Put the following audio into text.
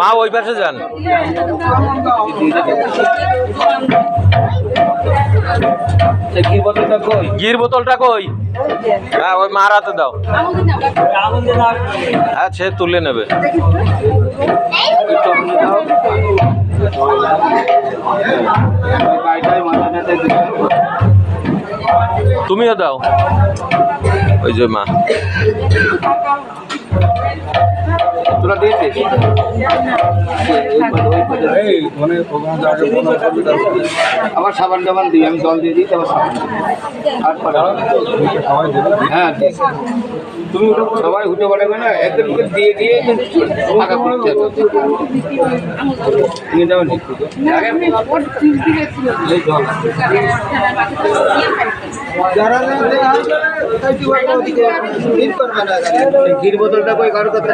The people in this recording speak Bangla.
মা, ওই পাশে যান। গির বোতলটা কই? হ্যাঁ ওই মার হাতে দাও। হ্যাঁ সে তুলে নেবে। তুমিও দাও। ওই যে মা। তোরা দিয়েছিস? আবার সাবান টাবান দিই আমি জল দিয়ে দিই সাবান পাঠাও। হ্যাঁ তুমি সবাই উঠে পাঠাবে না একদম দিয়ে দিয়ে করতে নিয়ে যাবেন জল। যারা না? বোতলটা কই? কারও করতে